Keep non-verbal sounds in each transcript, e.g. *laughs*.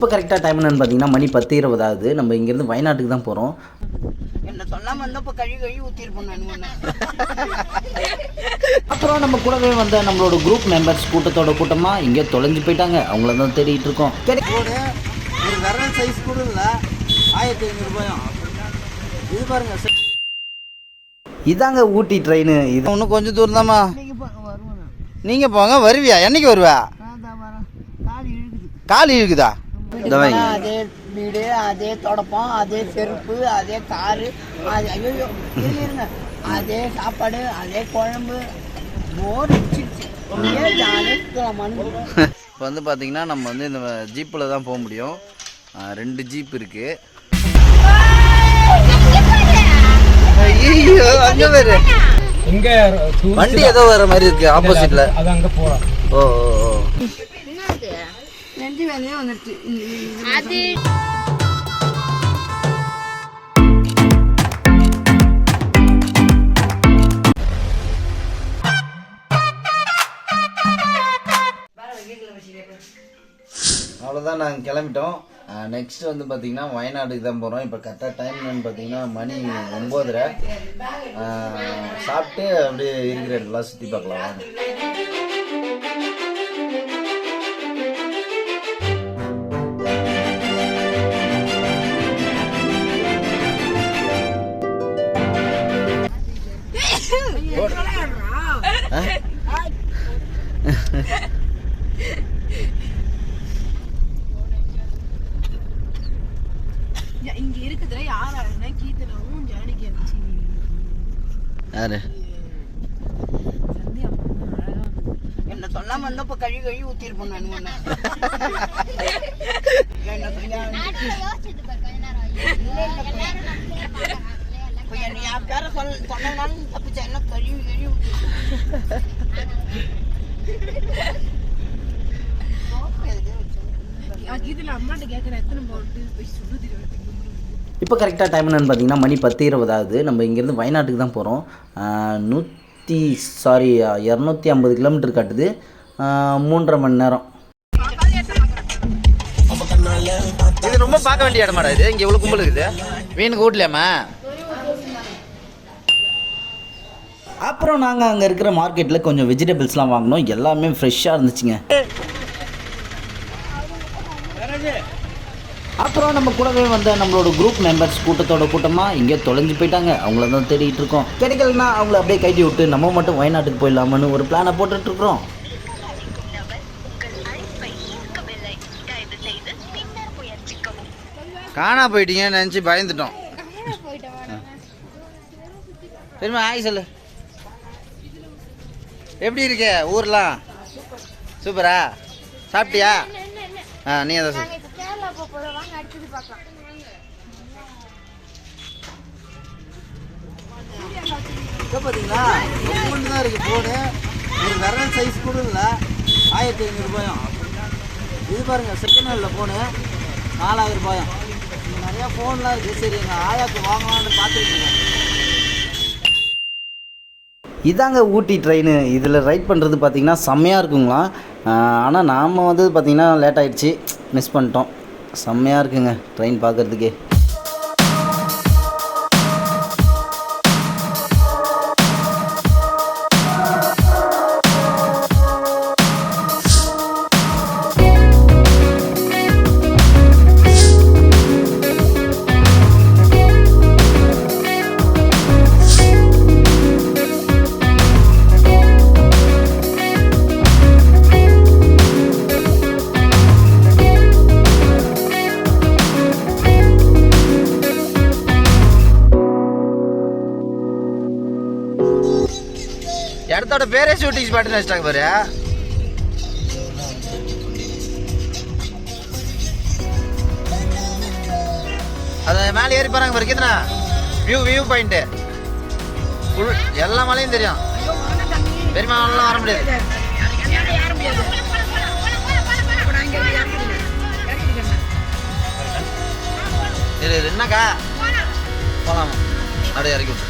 இப்போ கரெக்டாக டைம் என்னன்னு பார்த்தீங்கன்னா மணி பத்து இருபதாவது. நம்ம இங்கேருந்து வயநாட்டுக்கு தான் போகிறோம் என்ன சொல்லாம இருந்தா இப்ப கழுவி கழுவி ஊத்திருப்போம் நான். அப்புறம் நம்ம கூடவே வந்த நம்மளோட குரூப் மெம்பர்ஸ் கூட்டத்தோட கூட்டமாக இங்கே தொலைஞ்சு போயிட்டாங்க. அவங்கள தான் தேடிட்டு இருக்கோம். ஒரு விரல் சைஸ் கூட இல்லை. ஆயிரத்தி ஐநூறுபாயும் இது பாருங்க. இதாங்க ஊட்டி ட்ரெயின் இது இன்னும் கொஞ்சம் தூரம் தாம்மா. நீங்கள் போங்க வருவியா? என்னைக்கு வருவா. கால் இழுக்குது. அதே வீடு அதே தொடப்பம் அதே செருப்பு அதே காரு அது ஐயோ இருங்க. அதே சாப்பாடு அதே குழம்பு. போர் அடிச்சிருச்சு. இப்போ வந்து பார்த்தீங்கன்னா நம்ம வந்து இந்த ஜீப்பில் தான் போக முடியும். ரெண்டு ஜீப் இருக்கு. ஐயோ அங்க வேறு. இங்க வண்டி ஏதோ வர மாதிரி இருக்கு ஆப்போசிட்ல அது அங்க போறோம் ஓ ஓ. ஓ நெஞ்சு வேலையே வந்துடுச்சு அவ்வளோதான் நாங்கள் கிளம்பிட்டோம். நெக்ஸ்ட் வந்து பார்த்தீங்கன்னா வயநாடுக்கு தான் போகிறோம் இப்போ கரெக்டாக டைம் என்னன்னு பார்த்தீங்கன்னா மணி ஒம்போதரை சாப்பிட்டு அப்படியே இருக்கிற இடத்துலாம் சுற்றி பார்க்கலாம். *laughs* இங்க இருக்குதுல யாராருன்னா கீர்த்தனாவும் ஜானகி யாரு? என்ன சொல்லாம இருந்தா இப்ப கழுவி கழுவி ஊத்திருப்போம் *laughs* நான். என்ன சொன்னா என் பேரை சொல் சொன்னதுனால தப்பிச்சா என்ன கழுவி கழுவி ஊத்திருப்போம். கீர்த்தனா அம்மாட்ட கேட்கறேன் எத்தனை போட்டு போய் சொல்லு தெரியும் இப்போ கரெக்டாக டைம் என்னன்னு பார்த்தீங்கன்னா மணி பத்து இருபதாவது. நம்ம இங்கேருந்து வயநாட்டுக்கு தான் போகிறோம் நூற்றி சாரி இரநூத்தி ஐம்பது கிலோமீட்டர் காட்டுது. மூன்றரை மணி நேரம். இது ரொம்ப பார்க்க வேண்டிய இடமாடா இது. இங்கே இவ்வளோ கும்பல் இருக்குது. வீணுக்கு வீட்லையாம்மா அப்புறம் நாங்கள் அங்கே இருக்கிற மார்க்கெட்டில் கொஞ்சம் வெஜிடபிள்ஸ்லாம் வாங்கினோம். எல்லாமே ஃப்ரெஷ்ஷாக இருந்துச்சுங்க. அப்புறம் நம்ம கூடவே வந்த நம்மளோட குரூப் மெம்பர்ஸ் கூட்டத்தோட கூட்டமாக இங்கே தொலைஞ்சு போயிட்டாங்க. அவங்கள தான் தேடிட்டு இருக்கோம். கிடைக்கலன்னா அவங்கள அப்படியே கைட்டி விட்டு நம்ம மட்டும் வயநாட்டுக்கு போயிடலாமான்னு ஒரு பிளானை போட்டுட்ருக்குறோம் காணா போயிட்டீங்கன்னு நினச்சி பயந்துட்டோம். சரிம்மா ஆய் சொல்லு. எப்படி இருக்க? ஊர்லாம்? சூப்பரா? சாப்பிட்டியா? ஆ நீ சொல்லு. இப்போ பார்த்தீங்களா ஒன்று தான் இருக்குது ஃபோனு ஒரு விரல் சைஸ் கூட இல்லை. ஆயிரத்தி ஐநூறுபாயும் இது பாருங்க செகண்ட் ஹேண்டில் ஃபோனு நாலாயிரம் ரூபாயும். நிறையா ஃபோன்லாம் இருக்குது சரி எங்கள் ஆயாக்கு வாங்கலாம்னு பார்த்துட்டு இருக்கேன். இதாங்க ஊட்டி ட்ரெயின். இதில் ரைட் பண்ணுறது பார்த்தீங்கன்னா செம்மையாக இருக்குங்களா? ஆனால் நாம் வந்து பார்த்திங்கன்னா லேட் ஆகிடுச்சி மிஸ் பண்ணிட்டோம். செம்மையாக இருக்குங்க ட்ரெயின் பார்க்குறதுக்கே ஷூட்டிங் ஸ்பாட்னு வச்சிட்டாங்க பாரு அது மேலே ஏறி போறாங்க பாரு கீதனா வியூ வியூ பாயிண்ட் எல்லா மலையும் தெரியும். பெரியமா வர முடியாது. இது என்னக்கா? போலாமா. அப்படியே இறக்கி விட்டு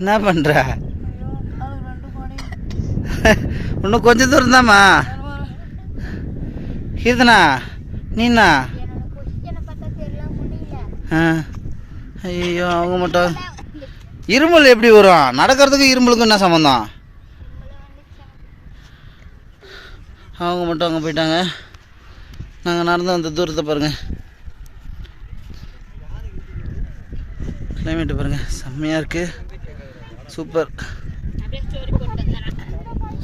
என்ன பண்ற? இன்னும் கொஞ்சம் தூரம் தாம்மா கீர்த்தனா நீண்ணா ஆ ஐயோ அவங்க மட்டும். இருமல் எப்படி வரும்? நடக்கிறதுக்கும் இருமலுக்கும் என்ன சம்மந்தம் அவங்க மட்டும் அங்கே போயிட்டாங்க. நாங்கள் நடந்து வந்த தூரத்தை பாருங்கள் கிளைமேட்டு பாருங்கள் செம்மையாக இருக்குது சூப்பர்.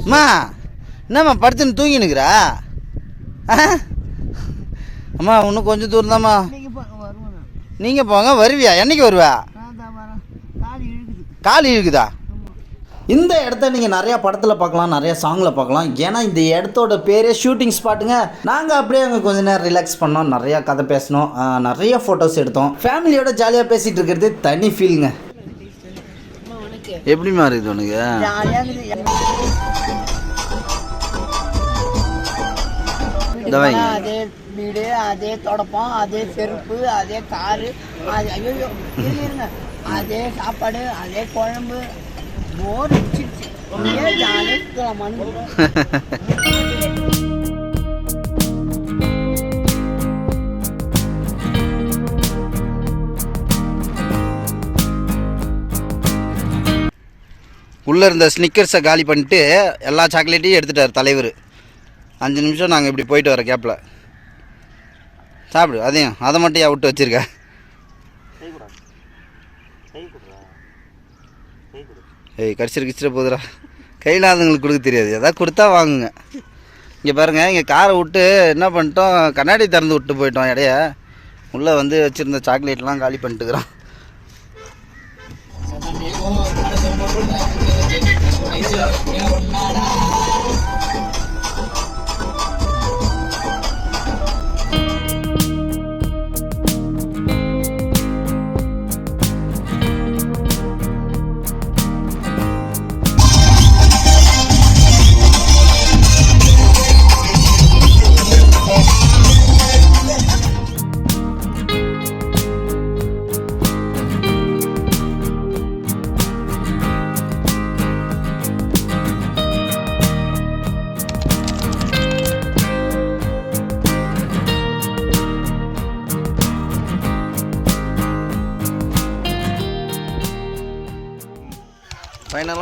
அம்மா என்னம்மா படுத்துன்னு தூங்கினுக்குறா? ஆ? அம்மா இன்னும் கொஞ்சம் தூரம் தாம்மா நான். நீங்கள் போங்க வருவியா? என்னைக்கு வருவா? கால் இழுக்குது. இந்த இடத்த நீங்கள் நிறையா படத்தில் பார்க்கலாம் நிறையா சாங்கில் பார்க்கலாம். ஏன்னா இந்த இடத்தோட பேரே ஷூட்டிங் ஸ்பாட்டுங்க நாங்கள் அப்படியே அங்கே கொஞ்ச நேரம் ரிலாக்ஸ் பண்ணோம் நிறையா கதை பேசினோம் நிறைய ஃபோட்டோஸ் எடுத்தோம். ஃபேமிலியோட ஜாலியாக பேசிகிட்டு இருக்கிறது தனி ஃபீலுங்க எப்படிமா இருக்குது உனக்கு. அதே வீடு அதே தொடப்பம் அதே செருப்பு அதே காரு அது ஐயோ அதே சாப்பாடு அதே குழம்பு. போர் அடிச்சிருச்சு. ஜாலியாக *laughs* உள்ளே இருந்த ஸ்னிக்கர்ஸை காலி பண்ணிட்டு எல்லா சாக்லேட்டையும் எடுத்துட்டார் தலைவர். அஞ்சு நிமிஷம் நாங்கள் இப்படி போயிட்டு வர கேப்பில் சாப்பிடு அதையும் அதை மட்டும் ஏன் விட்டு வச்சிருக்க. ஏய் கடிச்சிரு கிச்சிட போகுதுடா. கையிலாதவங்களுக்கு கொடுக்க தெரியாது. எதாவது கொடுத்தா வாங்குங்க. இங்கே பாருங்கள் இங்கே காரை விட்டு என்ன பண்ணிட்டோம் கண்ணாடி திறந்து விட்டு போயிட்டோம் இடைய. உள்ளே வந்து வச்சுருந்த சாக்லேட்லாம் காலி பண்ணிட்டுக்கிறோம் Yeah.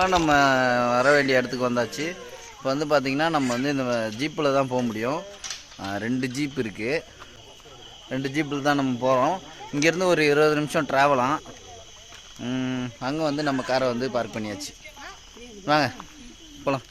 ஃபைனலாக நம்ம வர வேண்டிய இடத்துக்கு வந்தாச்சு. இப்போ வந்து பார்த்திங்கன்னா நம்ம வந்து இந்த ஜீப்பில் தான் போக முடியும். ரெண்டு ஜீப் இருக்குது ரெண்டு ஜீப்பில் தான் நம்ம போகிறோம் இங்கேருந்து ஒரு இருபது நிமிஷம் ட்ராவலாம் அங்கே வந்து நம்ம காரை வந்து பார்க் பண்ணியாச்சு. வாங்க போகலாம்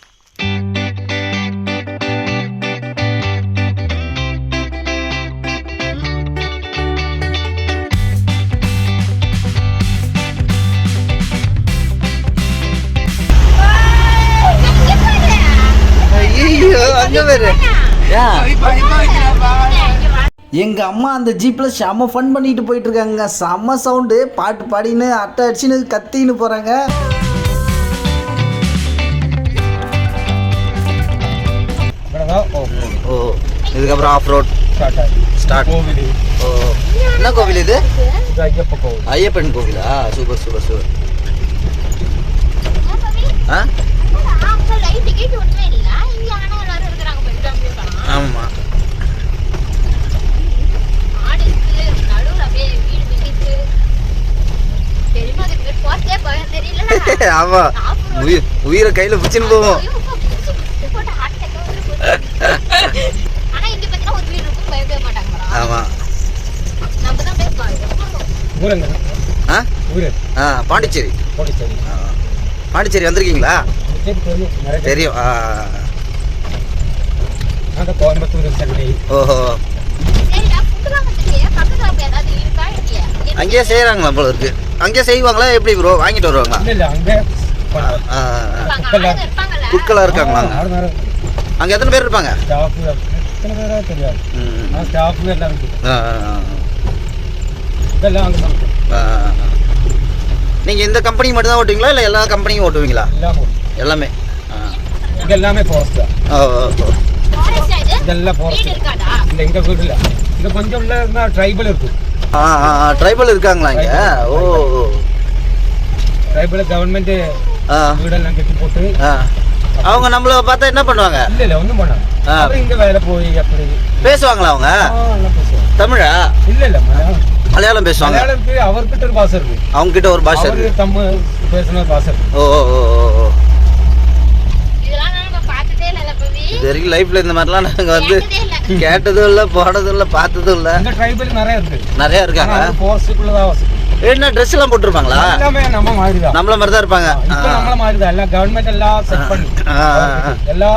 ஐயோ அங்கே வேறு எங்க அம்மா அந்த ஜீப்ல செம ஃபன் பண்ணிட்டு போயிட்டு இருக்காங்க செம்ம சவுண்டு பாட்டு பாடின்னு அட்டை அடிச்சுன்னு கத்தின்னு போறாங்க. ஓ இதுக்கப்புறம் ஆஃப் ரோட் ஸ்டார்ட் ஓ என்ன கோவில் இது? ஐயப்பன் கோவிலா. Super super super. ஆ தெரியல ஆமாம் உயிர் உயிரை கையில் பிடிச்சின்னு போவோம். போட்டு ஹார்ட் அட்டாக் ஆனா இங்க பாத்தீங்கன்னா ஒரு வீடு இருக்கும். பயப்பட மாட்டாங்க மேடம் ஆமாம் நம்ம தான் அப்படியே பயம் ஆ ஆ பாண்டிச்சேரி. பாண்டிச்சேரி. ஆ. பாண்டிச்சேரி வந்திருக்கீங்களா? தெரியும் நிறைய தெரியும் ஆ நாங்கள் கோயம்புத்தூர் சென்னை ஓஹோ சரிடா ஃபுட்டுலாம் வந்துட்டு பக்கத்துல அப்ப ஏதாவது இருக்கா இல்லையா? அங்கேயே செய்கிறாங்களா போல இருக்கு. அங்கேயே செய்வாங்களா எப்படி ப்ரோ வாங்கிட்டு வருவாங்க இல்லை இல்லை அங்கே குக்கெல்லாம் இருக்காங்களா? அங்கே எத்தனை பேர் இருப்பாங்க? ஸ்டாஃப் எத்தனை பேரா தெரியாது. ஸ்டாஃப் எல்லாம் இதெல்லாம் அங்கே. நீங்கள் இந்த கம்பெனி மட்டும் தான் ஓட்டுவீங்களா இல்லை எல்லா கம்பெனியும் ஓட்டுவீங்களா? எல்லாம் எல்லாமே? எல்லாமே தான். ஓ ஓ, இதெல்லாம் இருக்காடா இல்லை எங்கள் வீட்டில் இங்கே கொஞ்சம் உள்ள இருந்தால் ட்ரைபல் இருக்கும். ஆ ஆ ட்ரைபல் இருக்காங்களா இங்கே? ஓ. ட்ரைபல் கவர்மெண்ட் ஆ. வீடெல்லாம் கட்டி போட்டு. ஆ. அவங்க நம்மள பார்த்தா என்ன பண்ணுவாங்க? இல்ல இல்ல ஒண்ணும் பண்ணாங்க ஆ. அப்புறம் இங்க வேலை போய் அப்படி. பேசுவாங்களா அவங்க? தமிழா? இல்ல இல்ல மலையாளம். மலையாளம் பேசுவாங்க. அவர்கிட்ட ஒரு பாசை இருக்கு. அவங்க கிட்ட ஒரு பாஷை இருக்கு. தமிழ் பேசுன பாசை இருக்கு. ஓ ஓ ஓ ஓ, ஓ இதெல்லாம் நம்ம பார்த்ததே இல்ல பவி இது வரைக்கும் லைஃப்ல இந்த மாதிரிலாம் நாங்க வந்து கேட்டதே இல்ல. கேட்டதும் இல்ல போனதும் இல்ல பார்த்ததும் இல்ல. இங்க ட்ரைபல் நிறைய இருக்கு. நிறைய இருக்காங்க. வசதி என்ன ட்ரெஸ் எல்லாம் போட்டிருப்பாங்களா? எல்லாமே நம்ம மாதிரி தான் நம்மள மாதிரி தான் இருப்பாங்க இப்ப நம்மள மாதிரி தான் எல்லாம் கவர்மெண்ட் எல்லாம் செட் பண்ணி. எல்லா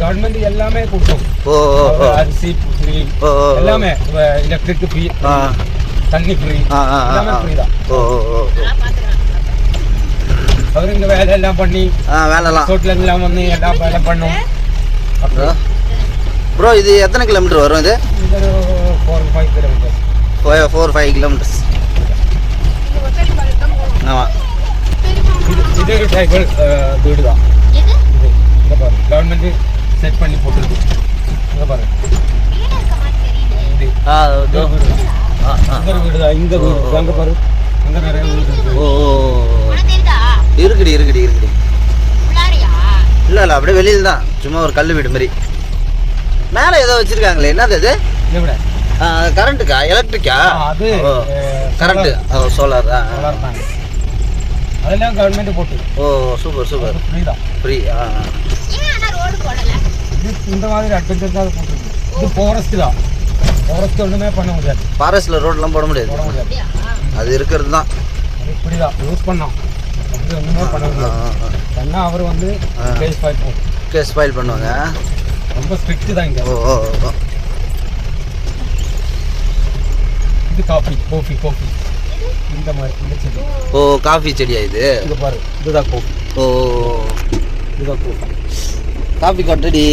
கவர்மெண்ட் எல்லாமே கொடுக்கும் ஓ ஓ அரிசி ஃப்ரீ. எல்லாமே. எலக்ட்ரிக் ஃப்ரீ தண்ணி ஃப்ரீ எல்லாமே. ஃப்ரீ தான். ஓ ஓ அவர் இங்க வேலை எல்லாம் பண்ணி ஆ வேலைலாம். ரோட்ல எல்லாம் வந்து எல்லாம் வேலை பண்ணும். ப்ரோ இது எத்தனை கிலோமீட்டர் வரும் இது? ஃபைவ் ஃபோர் ஃபைவ் கிலோமீட்டர்ஸ் ஆமாம் இது ஒரு ட்ரைபல் வீடு தான் இங்க பாரு கவர்மெண்ட் செட் பண்ணி போட்டுருக்கு இங்க பாரு இருக்குடி இருக்குடி இருக்குடி. இல்லை இல்லை அப்படியே வெளியில் தான். சும்மா ஒரு கல் வீடு மாதிரி. மேலே ஏதோ வச்சிருக்காங்களே என்னது விட கரண்ட்டுக்கா? எலக்ட்ரிக்கா? அது கரண்ட்டு. ஓ சோலார் பேனல் அதெல்லாம் கவர்மெண்ட் போட்டு. ஓ சூப்பர் சூப்பர் ஃப்ரீ தான். ஃப்ரீ ஆ இந்த மாதிரி அட்வென்ச்சர் தான் போட்டுருக்கு. இது ஃபாரஸ்ட் தான். ஃபாரஸ்ட் ஒன்றுமே பண்ண முடியாது. ஃபாரஸ்ட்டில் ரோட்லாம் போட முடியாது. போட முடியாது. அப்படியா? அது இருக்கிறது தான். அது இப்படி தான் யூஸ் பண்ணோம் அப்படி ஒன்றுமே பண்ண முடியாது. பண்ணா அவர் வந்து. கேஸ் ஃபைல் போகும் கேஸ் ஃபைல் பண்ணுவாங்க? ரொம்ப ஸ்ட்ரிக்ட் தான் இங்கே. ஓ ஓ ஓ. இது காஃபி காஃபி காஃபி இந்த மாதிரி இந்த செடி. ஓ காஃபி செடியா இது? இது பாரு இதுதான் காஃபி ஓ இதுதான் காஃபி காஃபி கொட்டடி.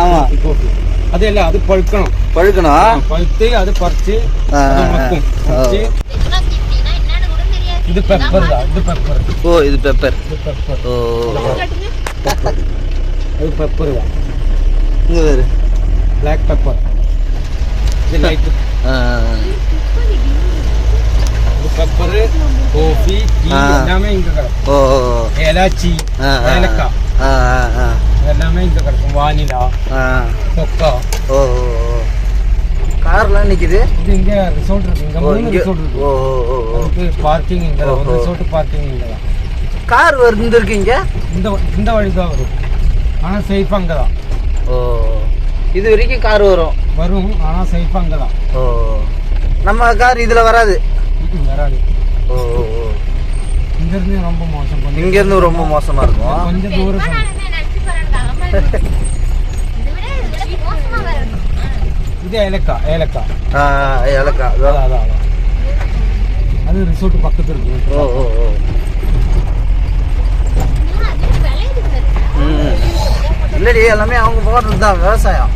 ஆமாம் காஃபி அது இல்லை அது பழுக்கணும். பழுக்கணும்? பழுத்து அது பறிச்சு ஆ. மக்கிச்சு, வெஜ்ஜினா கிப்டினா என்னன்னு கூட தெரியாது இது பெப்பர் தான் இது பெப்பர் ஓ இது பெப்பர் இது பெப்பர் ஓ. அது பெப்பர் தான். இங்கே வேறு பிளாக் பெப்பர் இது லைட் இது பெப்பர் காஃபி டீ. எல்லாமே இங்க கிடக்கும். ஓ. ஏலாச்சி ஏலக்காய். எல்லாமே இங்க கிடக்கும். வானிலா கொக்கா. ஓ. கார்லாம் நிற்கிது இது இங்க ரிசோர்ட் இருக்கு. இங்க மூணு இங்கே ரிசோர்ட் இருக்கு. ஓ ஓ ஓ பார்க்கிங் இங்க. ஒரு. ரிசோர்ட் பார்க்கிங் இங்க தான். கார் வந்துருக்கு இங்கே? இந்த இந்த வழி தான் வரும். ஆனா சேஃப் அங்க தான். ஓ இது வரைக்கும் கார் வரும். வரும் ஆனா சேஃப் அங்க தான். ஓ நம்ம கார் இதில் வராது. வராது. ஓ ஓ இங்க இருந்து ரொம்ப மோசம். கொஞ்சம் இங்கேருந்து ரொம்ப மோசமாக இருக்கும். கொஞ்சம் தூரம் இது ஏலக்காய் ஏலக்காய் ஆ ஏலக்கா அதான் அதான் அது ரிசோர்ட் பக்கத்துல இருக்கு. ஓ ஓ ஓ. இல்லடி எல்லாமே அவங்க போடுறது தான் விவசாயம்.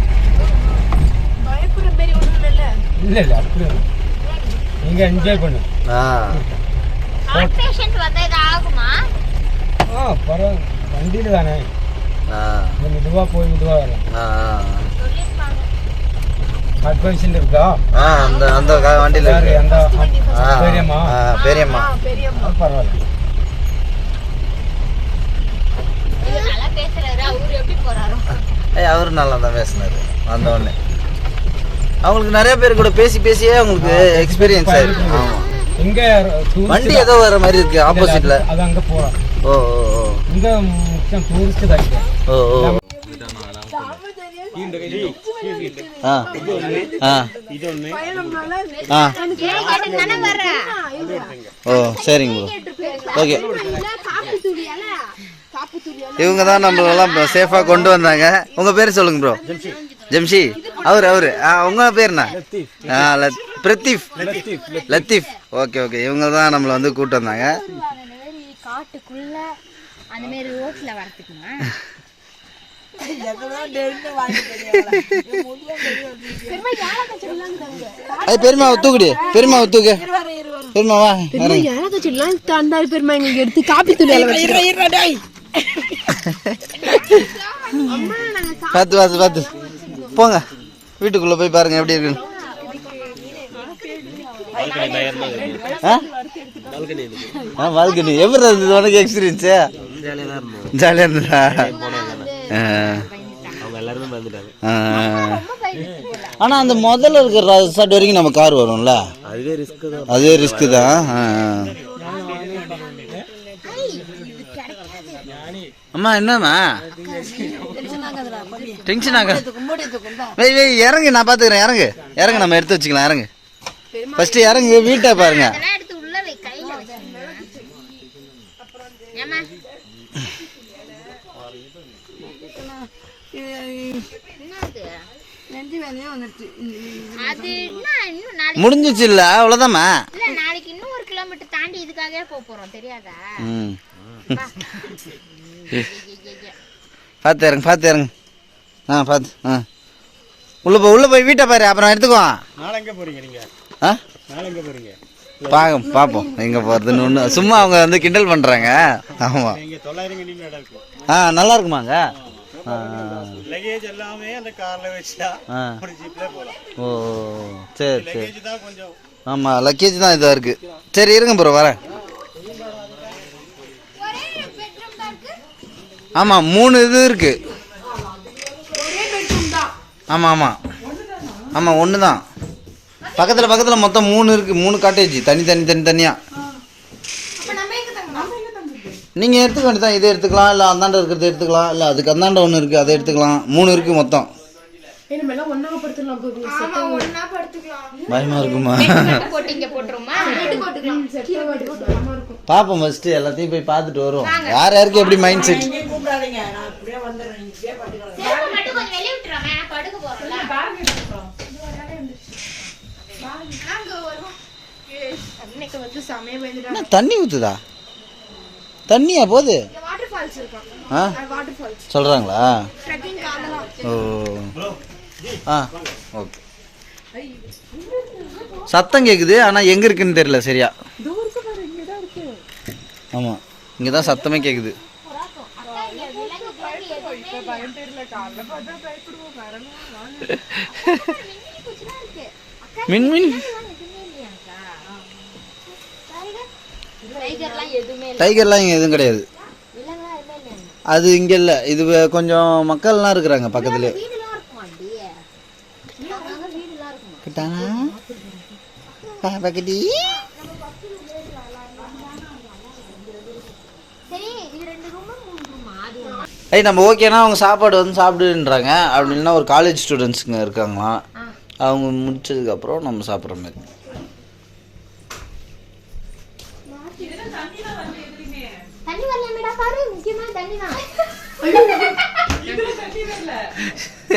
இல்ல இல்ல அப்படி. நீங்க என்ஜாய் பண்ணு. ஆ. ஹார்ட் பேஷண்ட் வந்தா இது ஆகுமா? ஆ பரவாயில்ல. வண்டியில தானே. ஆ. மெதுவா போய் மெதுவா வரலாம் ஆ பேஷண்ட் இருக்கா? ஆ அந்த அந்த வண்டியில இருக்கு. அந்த பெரியம்மா? ஆ, பெரியம்மா. பெரியம்மா. பரவாயில்ல. ஏய் அவரு நல்லா தான் பேசினாரு. வந்த உடனே அவங்களுக்கு நிறைய பேர் கூட பேசி பேசியே அவங்களுக்கு எக்ஸ்பீரியன்ஸ் ஆயிருக்கு. ஆமா. இங்க வண்டி. ஏதோ வர மாதிரி இருக்கு ஆப்போசிட்ல அது- அங்க போறோம் ஓ ஓ இங்க முக்கியம் டூரிஸ்ட் தான் ஓ ஓ ஆ ஆ ஆ ஏன் கேட்டு தானே வர்ற ஓ சரிங்க ப்ரோ ஓகே இவங்க தான் நம்மளெல்லாம் சேஃபாக கொண்டு வந்தாங்க உங்கள் பேர் சொல்லுங்க ப்ரோ ஜம்ஷி அவர் அவர் ஆ உங்கள் பேர் என்ன ஆ லத் பிரத்தீஃப் லத்தீஃப் ஓகே ஓகே இவங்க தான் நம்மளை வந்து கூட்டு வந்தாங்க காட்டுக்குள்ள அந்த மாதிரி ரோட்ல வரத்துக்குமா அது பெருமாவை தூக்குடி. பெருமாவை தூக்கு. பெருமா வா இறங்கு. யாராவது சொல்லலாம் தந்தாரி பெருமா எங்களுக்கு எடுத்து காப்பி வச்சிருக்கோம் பார்த்து பார்த்து பார்த்து. போங்க. வீட்டுக்குள்ளே போய் பாருங்க எப்படி இருக்குன்னு. ஆ? ஆ பால்கனி எப்படி இருந்தது உனக்கு எக்ஸ்பீரியன்ஸு ஜாலியாக தான் ஆனால் அந்த முதல்ல இருக்கிற ரெசார்ட் வரைக்கும் நம்ம கார் வரும்ல? அதுவே ரிஸ்க் தான். அதே ரிஸ்க்கு தான். அம்மா என்னம்மா? டென்ஷன் ஆக வெய் வெய் இறங்கு நான் பார்த்துக்கிறேன் இறங்கு. இறங்கு நம்ம எடுத்து வச்சுக்கலாம் இறங்கு. ஃபஸ்ட்டு இறங்கு வீட்டை பாருங்க. முடிஞ்சிச்சு இல்லை அவ்வளோதாம்மா இல்ல நாளைக்கு இன்னும் ஒரு கிலோமீட்டர் தாண்டி இதுக்காகவே போக போறோம் தெரியாதா. பார்த்து இறங்கு பார்த்து இறங்கு. ஆ பார்த்து ஆ. உள்ளே போய் உள்ளே போய் வீட்டை பாரு அப்புறம் எடுத்துக்குவோம் நாளை எங்கே போகிறீங்க நீங்கள் ஆ? நாளை எங்கே போகிறீங்க பார்க்க பார்ப்போம் எங்கே போகிறதுன்னு ஒன்று சும்மா அவங்க வந்து கிண்டல் பண்ணுறாங்க ஆமாம் இருக்கு ஆ நல்லா இருக்குமாங்க? ஆ லக்கேஜ் எல்லாமே அந்த காரில் வச்சா ஒரு ஜீப்லேயே போகலாம் ஓ சரி சரி. லக்கேஜ் தான் கொஞ்சம். ஆமாம் லக்கேஜ் தான் இதாக இருக்குது சரி இருங்க ப்ரோ வரேன். ஆமாம் மூணு இது இருக்குது ஆமாம் ஆமாம் ஆமாம் ஒன்று தான் பக்கத்தில் பக்கத்தில் மொத்தம் மூணு இருக்குது மூணு காட்டேஜ் தனி தனி தனி தனியாக நீங்கள் எடுத்துக்க வேண்டியதான் இதை எடுத்துக்கலாம் இல்லை அந்தாண்ட இருக்கிறத எடுத்துக்கலாம் இல்லை அதுக்கு அந்தாண்ட ஒன்று இருக்குது அதை எடுத்துக்கலாம். மூணு இருக்குது மொத்தம். பயமா இருக்குமா? பார்ப்போம் ஃபஸ்ட்டு எல்லாத்தையும் போய் பார்த்துட்டு வருவோம். யார் யாருக்கு எப்படி மைண்ட் செட் தண்ணி ஊற்றுதா தண்ணியா போகுது? ஆ? சொல்கிறாங்களா ஓ. ஆ ஓகே. சத்தம் கேட்குது ஆனால் எங்கே இருக்குன்னு தெரியல சரியா? ஆமாம் இங்கே தான் சத்தமே கேட்குது மின் மின். டைகர்லாம் இங்கே எதுவும் கிடையாது. அது இங்கே இல்லை. இது கொஞ்சம் மக்கள்லாம் இருக்கிறாங்க பக்கத்துலேயே. வீடுலாம் இருக்குமா அண்டி? அங்கங்க வீடுலாம் இருக்குமா? கிட்டானா பக்கடி சரி இது ரெண்டு ரூமா மூணு ரூமா அது ஒண்ணா? ஐய் நம்ம ஓகேனா அவங்க சாப்பாடு வந்து சாப்பிடுன்றாங்க. அப்படி இல்லைன்னா ஒரு காலேஜ் ஸ்டூடெண்ட்ஸுங்க இருக்காங்களாம். அவங்க முடிச்சதுக்கப்புறம் நம்ம சாப்பிட்ற மாதிரி தண்ணி வரலாமேடா பாரு முக்கியமா தண்ணி தான்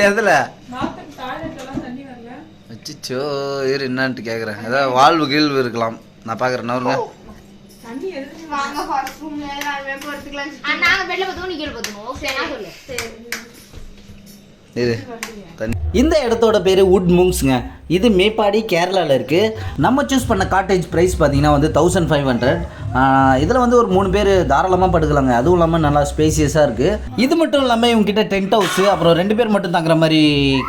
எதில் அச்சிச்சோ இரு என்னான்ட்டு கேட்குறேன் ஏதாவது வாழ்வு கீழ்வு இருக்கலாம். நான் பார்க்குறேன் சொல்லு. இது இந்த இடத்தோட பேர் வுட் மூங்ஸ்ங்க இது மேப்பாடி கேரளாவில் இருக்குது நம்ம சூஸ் பண்ண காட்டேஜ் ப்ரைஸ் பார்த்தீங்கன்னா வந்து தௌசண்ட் ஃபைவ் ஹண்ட்ரட் இதில் வந்து ஒரு மூணு பேர் தாராளமாக படுக்கலாங்க. அதுவும் இல்லாமல் நல்லா ஸ்பேசியஸாக இருக்குது இது மட்டும் இல்லாமல் இவங்ககிட்ட டென்ட் ஹவுஸு அப்புறம் ரெண்டு பேர் மட்டும் தங்குற மாதிரி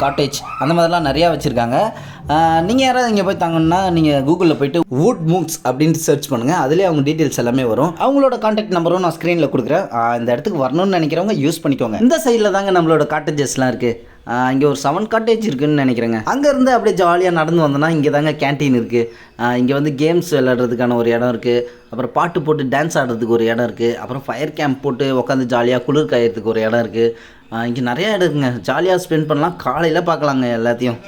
காட்டேஜ் அந்த மாதிரிலாம் நிறையா வச்சுருக்காங்க. நீங்கள் யாராவது இங்கே போய் தங்கணும்னா நீங்கள் கூகுளில் போயிட்டு வுட் மூக்ஸ் அப்படின்ட்டு சர்ச் பண்ணுங்கள் அதுலேயே அவங்க டீட்டெயில்ஸ் எல்லாமே வரும். அவங்களோட காண்டாக்ட் நம்பரும் நான் ஸ்க்ரீனில் கொடுக்குறேன். இந்த இடத்துக்கு வரணும்னு நினைக்கிறவங்க யூஸ் பண்ணிக்கோங்க. இந்த சைடில் தாங்க நம்மளோட காட்டேஜஸ்லாம் இருக்குது இங்கே ஒரு செவன் காட்டேஜ் இருக்குன்னு நினைக்கிறேங்க. அங்கேருந்து அப்படியே ஜாலியாக நடந்து வந்தோன்னா இங்கே தாங்க கேன்டீன் இருக்குது இங்கே வந்து கேம்ஸ் விளையாடுறதுக்கான ஒரு இடம் இருக்குது அப்புறம் பாட்டு போட்டு டான்ஸ் ஆடுறதுக்கு ஒரு இடம் இருக்குது அப்புறம் ஃபயர் கேம்ப் போட்டு உட்காந்து ஜாலியாக குளிர் காயறதுக்கு ஒரு இடம் இருக்குது இங்கே நிறைய இடம் இருக்குங்க. ஜாலியாக ஸ்பெண்ட் பண்ணலாம். காலையில் பார்க்கலாங்க எல்லாத்தையும்.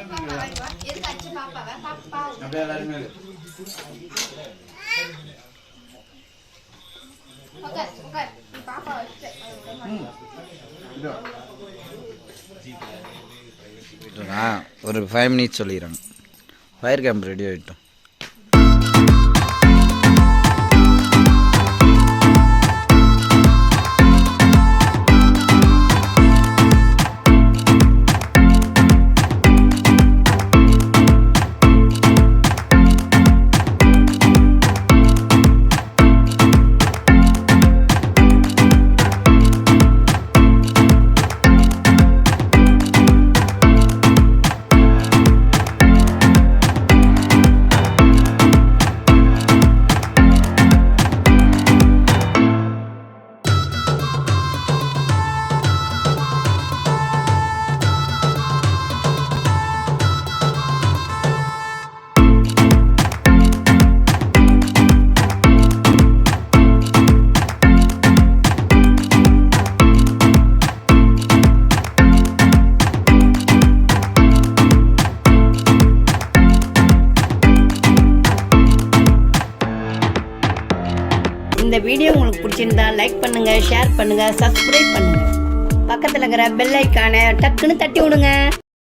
ஒரு ஃபைவ் மினிட்ஸ் சொல்லிடுறாங்க ஃபயர் கேம்ப் ரெடி ஆகிட்டோம் பண்ணுங்கள் சப்ஸ்கிரைப் பண்ணுங்கள் பக்கத்தில் இருக்கிற பெல் ஐக்கானை டக்குன்னு தட்டி விடுங்க.